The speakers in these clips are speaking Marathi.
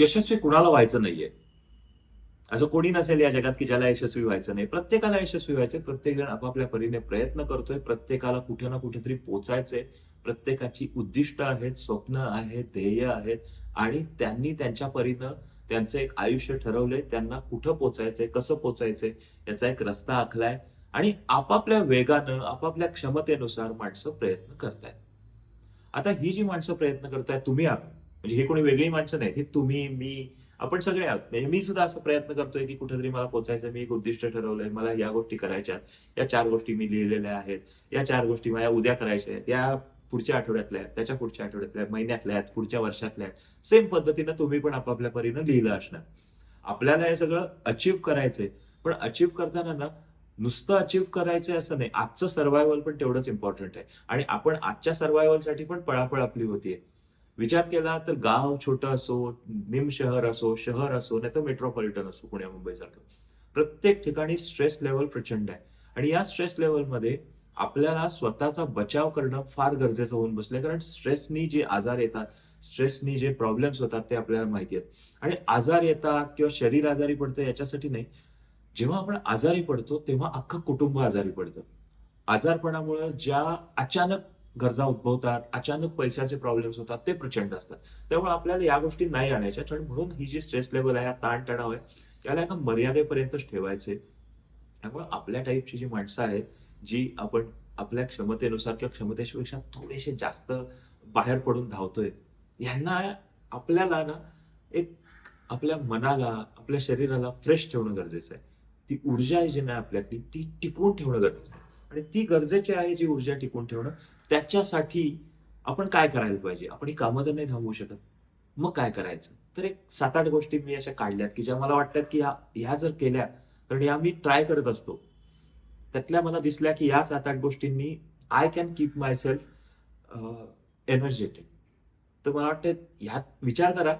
यशस्वी कुणाला व्हायचं नाहीये? असं कोणी नसेल या जगात की ज्याला यशस्वी व्हायचं नाही. प्रत्येकाला यशस्वी व्हायचे प्रत्येक जण आपापल्या परीने प्रयत्न करतोय. प्रत्येकाला कुठे ना कुठेतरी पोचायचंय. प्रत्येकाची उद्दिष्ट आहेत स्वप्न आहेत ध्येय आहेत आणि त्यांनी त्यांच्या परीनं त्यांचं एक आयुष्य ठरवलंय. त्यांना कुठं पोचायचंय कसं पोचायचंय याचा एक रस्ता आखलाय आणि आपापल्या वेगानं आपापल्या क्षमतेनुसार माणसं प्रयत्न करतायत. आता ही जी माणसं प्रयत्न करतायत तुम्ही आहात. म्हणजे हे कोणी वेगळी माणसं नाहीत हे तुम्ही मी आपण सगळे आहोत. म्हणजे मी सुद्धा असा प्रयत्न करतोय की कुठेतरी मला पोचायचं मी एक उद्दिष्ट ठरवलंय मला या गोष्टी करायच्या या चार गोष्टी मी लिहिलेल्या आहेत. या चार गोष्टी मला उद्या करायच्या आहेत. या पुढच्या आठवड्यातल्या आहेत त्याच्या पुढच्या आठवड्यातल्या आहेत, महिन्यातल्या आहेत पुढच्या वर्षातल्या आहेत. सेम पद्धतीनं तुम्ही पण आपापल्या परीनं लिहिलं असणार. आपल्याला हे सगळं अचीव्ह करायचंय. पण अचीव्ह करताना ना नुसतं अचीव्ह करायचंय असं नाही. आजचं सर्व्हायवल पण तेवढंच इम्पॉर्टंट आहे. आणि आपण आजच्या सर्व्हायवलसाठी पण पळापळ आपली होतीये. विचार केला तर गाव छोटं असो निम शहर असो शहर असो नाही तर मेट्रोपॉलिटन असो पुण्या मुंबईसारखं. प्रत्येक ठिकाणी स्ट्रेस लेवल प्रचंड आहे. आणि या स्ट्रेस लेवलमध्ये आपल्याला स्वतःचा बचाव करणं फार गरजेचं होऊन बसलंय. कारण स्ट्रेसनी जे आजार येतात स्ट्रेसनी जे प्रॉब्लेम्स होतात ते आपल्याला माहिती आहेत. आणि आजार येतात किंवा शरीर आजारी पडतं याच्यासाठी नाही. जेव्हा आपण आजारी पडतो तेव्हा अख्खं कुटुंब आजारी पडतं. आजारपणामुळे ज्या अचानक गरजा उद्भवतात अचानक पैशाचे प्रॉब्लेम्स होतात ते प्रचंड असतात. त्यामुळे आपल्याला या गोष्टी नाही आणायच्या आणि म्हणून ही जी स्ट्रेस लेवल आहे हा ताणतणाव आहे याला एका मर्यादेपर्यंतच ठेवायचे. त्यामुळे आपल्या टाईपची जी माणसं आहेत जी आपण आपल्या क्षमतेनुसार किंवा क्षमतेपेक्षा थोडेसे जास्त बाहेर पडून धावतोय यांना आपल्याला ना एक आपल्या मनाला आपल्या शरीराला फ्रेश ठेवणं गरजेचं आहे. ती ऊर्जा आहे जी नाही आपल्यातली ती टिकवून ठेवणं गरजेचं आहे. आणि ती गरजेची आहे जी ऊर्जा टिकवून ठेवणं त्याच्यासाठी आपण काय करायला पाहिजे? आपण ही कामं तर नाही थांबवू शकत. मग काय करायचं? तर एक सात आठ गोष्टी मी अशा काढल्यात की ज्या मला वाटतात की ह्या ह्या जर केल्या तर या मी ट्राय करत असतो. त्यातल्या मला दिसल्या की या सात आठ गोष्टींनी I can keep myself energetic तर मला वाटतं ह्यात विचार करा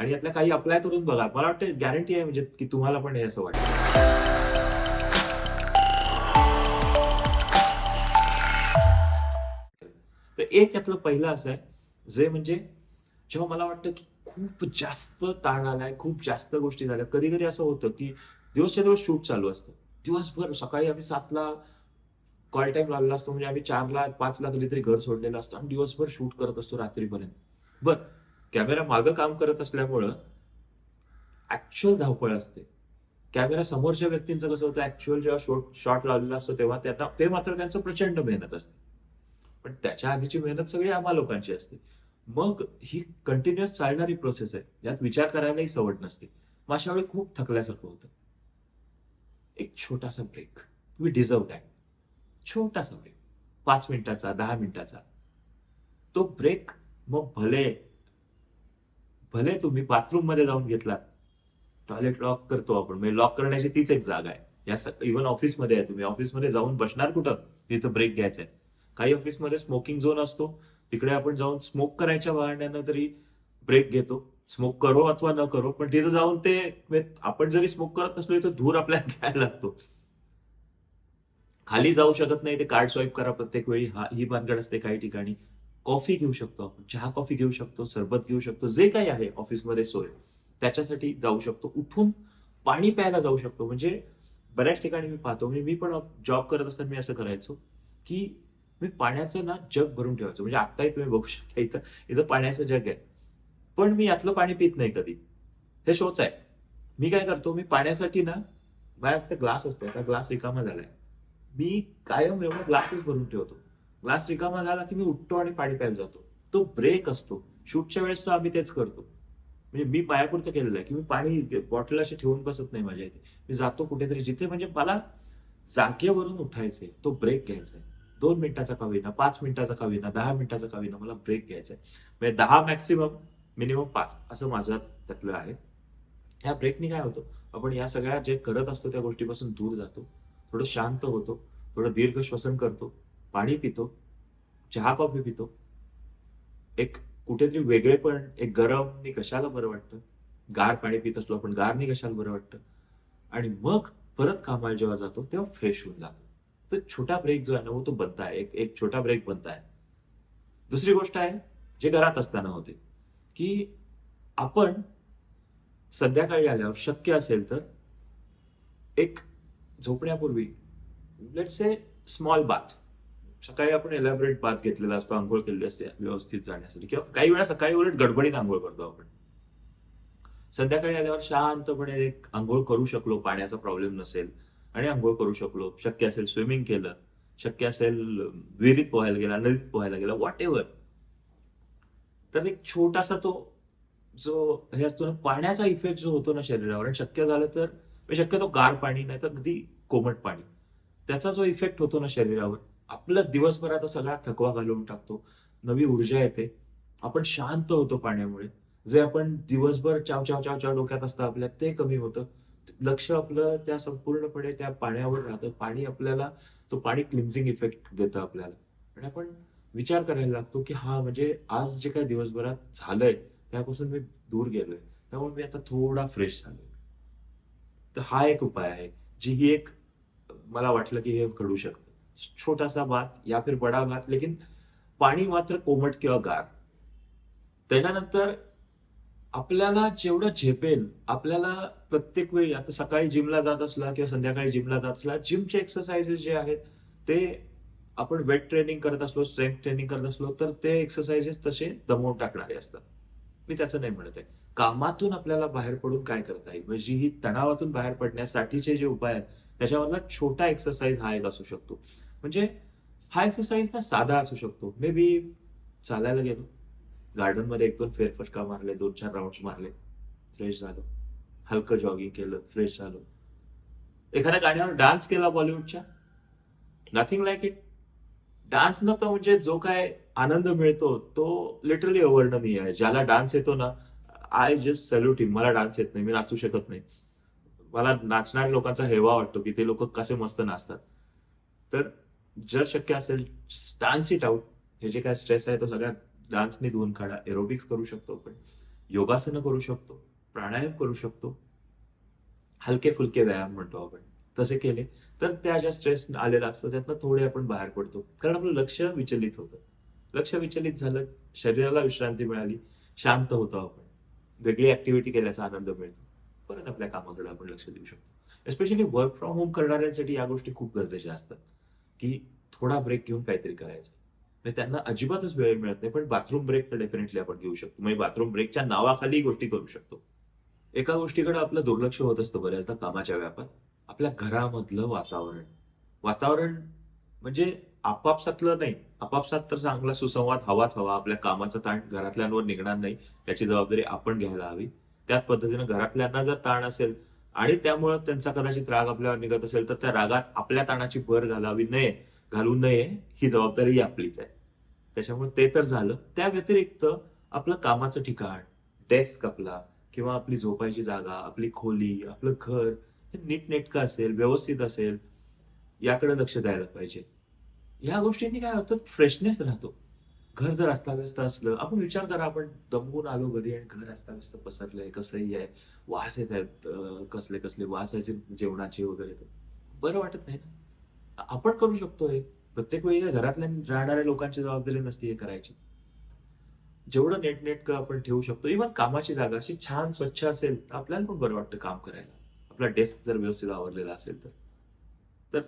आणि यातल्या काही अप्लाय करून बघा. मला वाटतं गॅरंटी आहे म्हणजे की तुम्हाला पण हे असं वाटतं. एक यातलं पहिलं असं आहे जे म्हणजे जेव्हा मला वाटतं की खूप जास्त ताण आलाय खूप जास्त गोष्टी झाल्या. कधी कधी असं होतं की दिवसच्या दिवस शूट चालू असतं. दिवसभर सकाळी आम्ही सातला कॉल टाईम लावलेला असतो म्हणजे आम्ही चारला पाचला कधीतरी घर सोडलेलं असतं आणि दिवसभर शूट करत असतो रात्रीपर्यंत. बर कॅमेरा मागं काम करत असल्यामुळं ऍक्च्युअल धावपळ असते. कॅमेरा समोरच्या व्यक्तींचं कसं होतं ऍक्च्युअल जेव्हा शॉट शॉट लावलेला असतो तेव्हा त्यांना ते मात्र त्यांचं प्रचंड मेहनत असते. पण त्याच्या आधीची मेहनत सगळी आम्हा लोकांची असते. मग ही कंटिन्युअस चालणारी प्रोसेस आहे. यात विचार करायलाही सवड नसते. मग अशा वेळी खूप थकल्यासारखं होतं. एक छोटासा ब्रेक वी डिझर्व दॅट छोटासा ब्रेक पाच मिनिटाचा दहा मिनिटाचा. तो ब्रेक मग भले भले तुम्ही बाथरूममध्ये जाऊन घेतला टॉयलेट लॉक करतो आपण. म्हणजे लॉक करण्याची तीच एक जागा आहे. या इव्हन ऑफिसमध्ये आहे तुम्ही. ऑफिसमध्ये जाऊन बसणार कुठं? तिथं ब्रेक घ्यायचा आहे. काही ऑफिसमध्ये स्मोकिंग झोन असतो. तिकडे आपण जाऊन स्मोक करायच्या बहाण्यानं तरी ब्रेक घेतो. स्मोक करो अथवा न करो पण तिथं जाऊन ते म्हणजे आपण जरी स्मोक करत नसलो तर धूर आपल्याला घ्यायला लागतो. खाली जाऊ शकत नाही ते कार्ड स्वाईप करा प्रत्येक वेळी. हा ही भानगड असते काही ठिकाणी. कॉफी घेऊ शकतो आपण. चहा कॉफी घेऊ शकतो सरबत घेऊ शकतो जे काही आहे ऑफिसमध्ये सोय. त्याच्यासाठी जाऊ शकतो. उठून पाणी प्यायला जाऊ शकतो. म्हणजे बऱ्याच ठिकाणी मी पाहतो. म्हणजे मी पण जॉब करत असताना मी असं करायचो की मी पाण्याचं ना जग भरून ठेवायचं. म्हणजे आत्ताही तुम्ही बघू शकता इथं इथं पाण्याचं जग आहे. पण मी यातलं पाणी पित नाही कधी. हे शोच आहे. मी काय करतो मी पाण्यासाठी ना माझ्या ग्लास असतो. आता ग्लास रिकामा झालाय. मी कायम एवढा ग्लासेस भरून ठेवतो. ग्लास रिकामा झाला की मी उठतो आणि पाणी प्यायला जातो. तो ब्रेक असतो. शूटच्या वेळेस तो आम्ही तेच करतो. म्हणजे मी पायापुरतं केलेलं आहे की मी पाणी बॉटल अशी ठेवून बसत नाही माझ्या इथे. मी जातो कुठेतरी जिथे म्हणजे मला जागेवरून उठायचंय. तो ब्रेक घ्यायचा आहे दोन मिनिटाचा का होईना पाच मिनिटाचा का होईना दहा मिनिटाचा का होईना मला ब्रेक घ्यायचा आहे. म्हणजे दहा मॅक्सिमम मिनिमम पाच असं माझं त्यातलं आहे. ह्या ब्रेकनी काय होतं? आपण या सगळ्या जे करत असतो त्या गोष्टीपासून दूर जातो थोडं शांत होतो थोडं दीर्घ श्वसन करतो पाणी पितो चहा कॉफी पितो. एक कुठेतरी वेगळे पण एक गरमनी कशाला बरं वाटतं? गार पाणी पित असलो आपण गारनी कशाला बरं वाटतं? आणि मग परत कामाला जेव्हा जातो तेव्हा फ्रेश होऊन जातो. तर छोटा ब्रेक जो आहे ना वो तो बनता आहे एक एक छोटा ब्रेक बनता आहे दुसरी गोष्ट आहे जे घरात असताना होते की आपण संध्याकाळी आल्यावर शक्य असेल तर एक झोपण्यापूर्वी लेट्स से स्मॉल बाथ सकाळी आपण एलॅबरेट बाथ घेतलेला असतो आंघोळ केलेली असते व्यवस्थित जाण्यासाठी. किंवा काही वेळा सकाळी उलट गडबडीत आंघोळ करतो आपण. संध्याकाळी आल्यावर शांतपणे एक आंघोळ करू शकलो पाण्याचा प्रॉब्लेम नसेल. आणि आंघोळ करू शकलो. शक्य असेल स्विमिंग केलं शक्य असेल विहिरीत पोहायला गेला नदीत पोहायला गेला वॉट एव्हर तर एक छोटासा तो जो हे असतो ना पाण्याचा इफेक्ट जो होतो ना शरीरावर आणि शक्य झालं तर म्हणजे शक्यतो गार पाणी नाही तर अगदी कोमट पाणी. त्याचा जो इफेक्ट होतो ना शरीरावर आपलं दिवसभराचा सगळा थकवा घालवून टाकतो नवी ऊर्जा येते आपण शांत होतो पाण्यामुळे. जे आपण दिवसभर चाव चाव चाव चाव डोक्यात असतं आपल्या ते कमी होतं. लक्ष आपलं त्या संपूर्णपणे त्या पाण्यावर राहतं. पाणी आपल्याला तो पाणी क्लिन्झिंग इफेक्ट देतं आपल्याला. आणि आपण विचार करायला लागतो की हा म्हणजे आज जे काय दिवसभरात झालंय त्यापासून मी दूर गेलोय. त्यामुळे मी आता थोडा फ्रेश झालोय. तर हा एक उपाय आहे जी ही एक मला वाटलं की हे घडू शकतं. छोटासा भात या फिर बडा भात लेकिन पाणी मात्र कोमट किंवा गार. त्याच्यानंतर आपल्याला जेवढं झेपेल आपल्याला प्रत्येक वेळी आता सकाळी जिमला जात असला किंवा संध्याकाळी जिमला जात असला जिमचे एक्सरसाइजेस जे आहेत ते आपण वेट ट्रेनिंग करत असलो स्ट्रेंथ ट्रेनिंग करत असलो तर ते एक्सरसाइजेस तसे दमवून टाकणारे असतात. मी त्याचं नाही म्हणत आहे. कामातून आपल्याला बाहेर पडून काय करता येईल? म्हणजे ही तणावातून बाहेर पडण्यासाठीचे जे उपाय आहेत त्याच्यामधला छोटा एक्सरसाइज हा एक असू शकतो. म्हणजे हा एक्सरसाइज ना साधा असू शकतो. मे बी चालायला गेलो. गार्डनमध्ये एक दोन फेरफटका मारले दोन चार राऊंड मारले. फ्रेश झालो. हलकं जॉगिंग केलं फ्रेश झालो. एखाद्या गाण्यावर डान्स केला बॉलिवूडच्या नथिंग लाईक इट डान्स न तर म्हणजे जो काय आनंद मिळतो तो लिटरली अवर्णनीय आहे. ज्याला डान्स येतो ना आय जस्ट सल्यूट हिम मला डान्स येत नाही मी नाचू शकत नाही. मला नाचणाऱ्या लोकांचा हेवा वाटतो की ते लोक कसे मस्त नाचतात. तर जर शक्य असेल डान्स इट आउट हे जे काय स्ट्रेस आहे तो सगळ्यात डान्सने धुवून काढा एरोबिक्स करू शकतो आपण योगासनं करू शकतो प्राणायाम करू शकतो हलके फुलके व्यायाम म्हणतो आपण तसे केले तर त्या ज्या स्ट्रेस आलेला असतो त्यातनं थोडे आपण बाहेर पडतो. कारण आपलं लक्ष विचलित होतं. लक्ष विचलित झालं शरीराला विश्रांती मिळाली शांत होतो आपण. वेगळी ऍक्टिव्हिटी केल्याचा आनंद मिळतो. परत आपल्या कामाकडे आपण लक्ष देऊ शकतो. एस्पेशली वर्क फ्रॉम होम करणाऱ्यांसाठी या गोष्टी खूप गरजेच्या असतात. की थोडा ब्रेक घेऊन काहीतरी करायचं. म्हणजे त्यांना अजिबातच वेळ मिळत नाही पण बाथरूम ब्रेक तर डेफिनेटली आपण घेऊ शकतो. म्हणजे बाथरूम ब्रेकच्या नावाखाली गोष्टी करू शकतो. एका गोष्टीकडे आपलं दुर्लक्ष होत असतं बऱ्याचदा कामाच्या व्यापात. आपल्या घरामधलं वातावरण. वातावरण म्हणजे आपापसातलं नाही. आपापसात तर चांगला सुसंवाद हवाच हवा. आपल्या कामाचा ताण घरातल्यांवर निघणार नाही. याची जबाबदारी आपण घ्यायला हवी. त्याच पद्धतीनं घरातल्यांना जर ताण असेल आणि त्यामुळं त्यांचा कदाचित राग आपल्यावर निघत असेल तर त्या रागात आपल्या ताणाची भर घालावी नये घालू नये. ही जबाबदारी आपलीच आहे. त्याच्यामुळे ते तर झालं. त्या व्यतिरिक्त आपलं कामाचं ठिकाण डेस्क आपला किंवा आपली झोपायची जागा आपली खोली आपलं घर हे नीटनेटकं असेल व्यवस्थित असेल याकडे लक्ष द्यायला पाहिजे. ह्या गोष्टींनी काय होतं फ्रेशनेस राहतो. घर जर अस्ताव्यस्त असलं आपण विचार करा आपण दमवून आलो घरी आणि घर अस्ताव्यस्त पसरलंय कसंही आहे वास येत आहेत कसले कसले वास यायचे जेवणाचे वगैरे. तर बरं वाटत नाही ना? आपण करू शकतो हे. प्रत्येक वेळी काय घरातल्या राहणाऱ्या लोकांची जबाबदारी नसते हे करायची. जेवढं नेटनेटकं आपण ठेवू शकतो इव्हन कामाची जागा अशी छान स्वच्छ असेल तर आपल्याला पण बरं वाटतं काम करायला. आपला डेस्क जर व्यवस्थित आवरलेला असेल तर. तर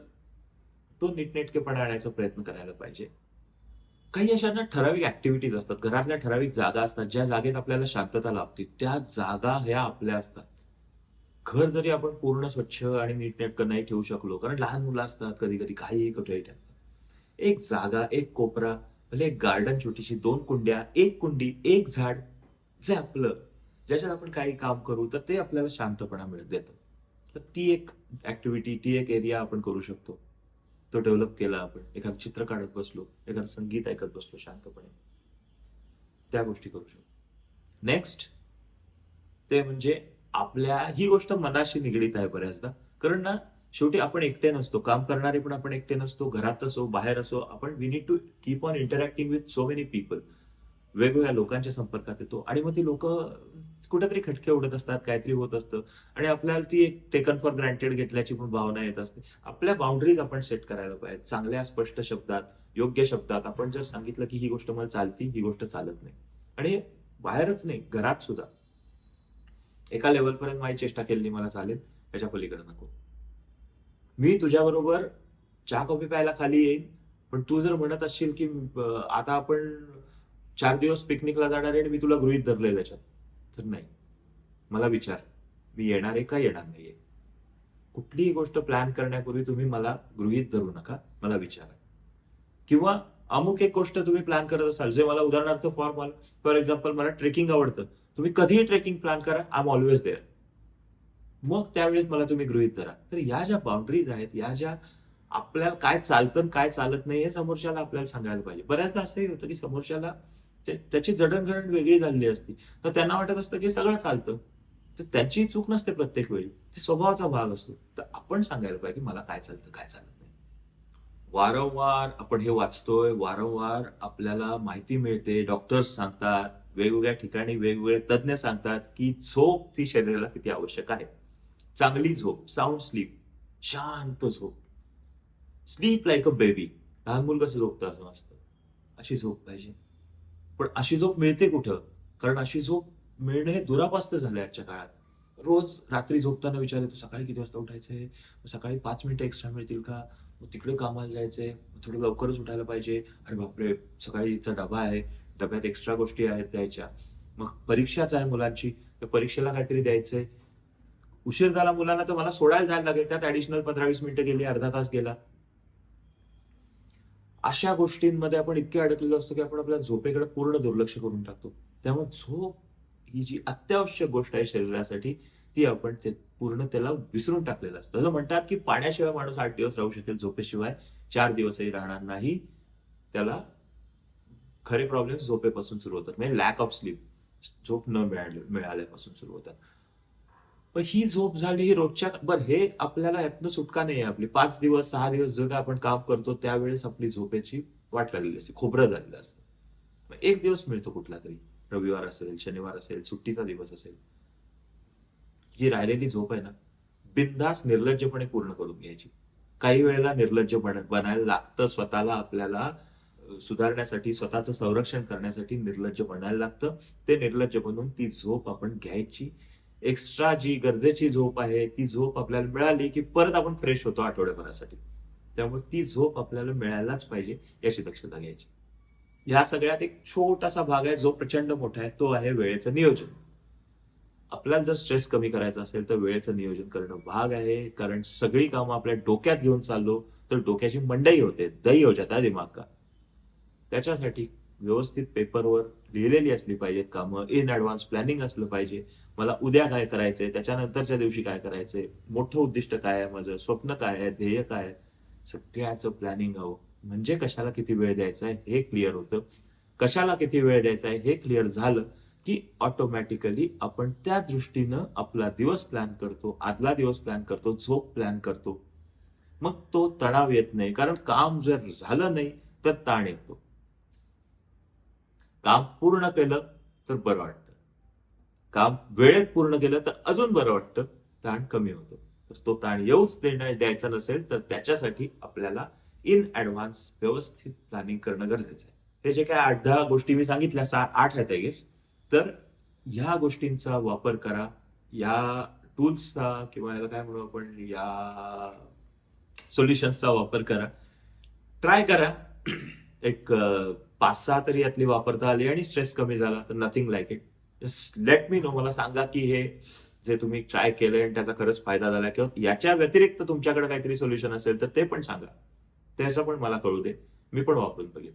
तो नीटनेटकेपणा आणायचा प्रयत्न करायला पाहिजे. काही अशा ना ठराविक ऍक्टिव्हिटीज असतात घरातल्या ठराविक जागा असतात ज्या जागेत आपल्याला शांतता लाभते. त्या जागा ह्या आपल्या असतात. घर जरी आपण पूर्ण स्वच्छ आणि नीटनेटकं नाही ठेवू शकलो कारण लहान मुलं असतात कधी कधी काही कुठेही ठेवतात एक जागा एक कोपरा भले एक गार्डन छोटीशी दोन कुंड्या एक कुंडी एक झाड जे आपलं. ज्याच्यात आपण काही काम करू तर ते आपल्याला शांतपणा मिळत देतं. तर ती एक ऍक्टिव्हिटी ती एक एरिया आपण करू शकतो. तो डेव्हलप केला आपण. एखादं चित्र काढत बसलो एखादं संगीत ऐकत बसलो शांतपणे. त्या गोष्टी करू शकतो. नेक्स्ट ते म्हणजे आपल्या ही गोष्ट मनाशी निगडीत आहे बऱ्याचदा. कारण ना शेवटी आपण एकटे नसतो काम करणारे पण आपण एकटे नसतो घरात असो बाहेर असो आपण we need to keep on interacting with so many people वेगवेगळ्या लोकांच्या संपर्कात येतो आणि मग ती लोक कुठेतरी खटके उडत असतात काहीतरी होत असतं आणि आपल्याला ती एक टेकन फॉर ग्रँटेड घेतल्याची पण भावना येत असते. आपल्या बाउंड्रीज आपण सेट करायला पाहिजे चांगल्या स्पष्ट शब्दात योग्य शब्दात आपण जर सांगितलं की ही गोष्ट मला चालती ही गोष्ट चालत नाही. आणि बाहेरच नाही घरात सुद्धा. एका लेवलपर्यंत माझी चेष्टा केली मला चालेल त्याच्या पलीकडे नको. मी तुझ्याबरोबर चहा कॉफी प्यायला खाली येईन. पण तू जर म्हणत असशील की आता आपण चार दिवस पिकनिकला जाणार आहे आणि मी तुला गृहित धरलंय त्याच्यात तर नाही. मला विचार मी येणार आहे का येणार नाहीये कुठलीही गोष्ट प्लॅन करण्यापूर्वी तुम्ही मला गृहित धरू नका मला विचारा. किंवा अमुक एक गोष्ट तुम्ही प्लॅन करत असाल जे मला उदाहरणार्थ फॉर फॉर एक्झाम्पल मला ट्रेकिंग आवडतं. तुम्ही कधीही ट्रेकिंग प्लॅन करा आय एम ऑलवेज देअर मग त्यावेळेस मला तुम्ही गृहित धरा. तर या ज्या बाउंड्रीज आहेत या ज्या आपल्याला काय चालतं आणि काय चालत नाही हे समोरच्याला आपल्याला सांगायला पाहिजे. बऱ्याचदा असंही होतं की समोरच्याला ते- त्याची जडणघडण वेगळी झालेली असती. तर त्यांना वाटत असतं की सगळं चालतं. तर त्यांची चूक नसते प्रत्येक वेळी. ते स्वभावाचा भाग असतो. तर आपण सांगायला पाहिजे की मला काय चालतं काय चालत नाही. वारंवार आपण हे वाचतोय वारंवार आपल्याला माहिती मिळते डॉक्टर्स सांगतात वेगवेगळ्या ठिकाणी वेगवेगळे तज्ज्ञ सांगतात की झोप ती शरीराला किती आवश्यक आहे. चांगली झोप साऊंड स्लीप शांत झोप. स्लीप लाईक अ बेबी लहान मुल कसं झोपतं असं असतं अशी झोप पाहिजे. पण अशी झोप मिळते कुठं? कारण अशी झोप मिळणं हे दुरापास्त झालंय आजच्या काळात. रोज रात्री झोपताना विचार येतो सकाळी किती वाजता उठायचं? आहे सकाळी पाच मिनिटं एक्स्ट्रा मिळतील का? मग तिकडे कामाला जायचं. आहे थोडं लवकरच उठायला पाहिजे. अरे बापरे सकाळीचा डबा आहे. डब्यात एक्स्ट्रा गोष्टी आहेत द्यायच्या. मग परीक्षाच आहे मुलांची. तर परीक्षेला काहीतरी द्यायचं आहे उशीर झाला मुलांना तर मला सोडायला जायला लागेल. त्यात ऍडिशनल पंधरा वीस मिनिटं गेली अर्धा तास गेला. अशा गोष्टींमध्ये आपण इतके अडकलेलो असतो की आपण आपल्या झोपेकडे पूर्ण दुर्लक्ष करून टाकतो. त्यामुळे झोप ही जी अत्यावश्यक गोष्ट आहे शरीरासाठी ती आपण ते पूर्ण त्याला विसरून टाकलेलं असतं. जसं म्हणतात की पाण्याशिवाय माणूस आठ दिवस राहू शकेल झोपेशिवाय चार दिवसही राहणार नाही. त्याला खरे प्रॉब्लेम झोपेपासून सुरू होतात. म्हणजे लॅक ऑफ स्लीप झोप न मिळाली मिळाल्यापासून सुरू होतात. पण ही झोप झाली ही रोजच्या बरं हे आपल्याला यातनं सुटका नाही आहे आपली. पाच दिवस सहा दिवस जर आपण काम करतो त्यावेळेस आपली झोपेची वाट लागलेली असते खोबरं झालेलं असतं. एक दिवस मिळतो कुठला तरी. रविवार असेल शनिवार असेल सुट्टीचा दिवस असेल. जी राहिलेली झोप आहे ना बिनधास्त निर्लज्जपणे पूर्ण करून घ्यायची. काही वेळेला निर्लज्ज बन- बनायला लागतं स्वतःला आपल्याला सुधारण्यासाठी स्वतःचं संरक्षण करण्यासाठी निर्लज्ज बनायला लागतं. ते निर्लज्ज बनून ती झोप आपण घ्यायची. एक्स्ट्रा जी गरजेची झोप आहे ती झोप आपल्याला मिळाली की परत आपण फ्रेश होतो आठवड्याभरासाठी. त्यामुळे ती झोप आपल्याला मिळायलाच पाहिजे याची दक्षता घ्यायची. ह्या सगळ्यात एक छोटासा भाग आहे जो प्रचंड मोठा आहे तो आहे वेळेचं नियोजन. आपल्याला जर स्ट्रेस कमी करायचा असेल तर वेळेचं नियोजन करणं भाग आहे कारण सगळी कामं आपल्या डोक्यात घेऊन चाललो तर डोक्याची मंडई होते दही हो जाता दिमाग का त्याच्यासाठी व्यवस्थित पेपरवर लिहिलेली असली पाहिजेत कामं इन ऍडव्हान्स प्लॅनिंग असलं पाहिजे. मला उद्या काय करायचंय त्याच्यानंतरच्या दिवशी काय करायचंय मोठं उद्दिष्ट काय आहे माझं स्वप्न काय आहे ध्येय काय आहे सगळ्याचं प्लॅनिंग हवं. म्हणजे कशाला किती वेळ द्यायचा आहे हे क्लिअर होतं. कशाला किती वेळ द्यायचा आहे हे क्लिअर झालं की ऑटोमॅटिकली आपण त्या दृष्टीनं आपला दिवस प्लॅन करतो आदला दिवस प्लॅन करतो झोप प्लॅन करतो. मग तो तणाव येत नाही कारण काम जर झालं नाही तर ताण येतो. काम पूर्ण केलं तर बरं वाटतं. काम वेळेत पूर्ण केलं तर अजून बरं वाटतं. ताण कमी होतो. तर तो ताण येऊच निर्णय द्यायचा नसेल तर त्याच्यासाठी आपल्याला इन ऍडव्हान्स व्यवस्थित प्लॅनिंग करणं गरजेचं आहे. हे जे काय आठ दहा गोष्टी मी सांगितल्या सा आठ आहेत आय गेस तर ह्या गोष्टींचा वापर करा. या टूल्सचा किंवा याला काय म्हणू आपण या सोल्युशन्सचा वापर करा. ट्राय करा. एक पाच सहा तरी यातली वापरता आली आणि स्ट्रेस कमी झाला तर nothing like it just let me know मला सांगा की हे जे तुम्ही ट्राय केलंय आणि त्याचा खरंच फायदा झाला किंवा याच्या व्यतिरिक्त तुमच्याकडे काहीतरी सोल्युशन असेल तर ते पण सांगा. त्याचं पण मला कळू दे. मी पण वापरून बघेन.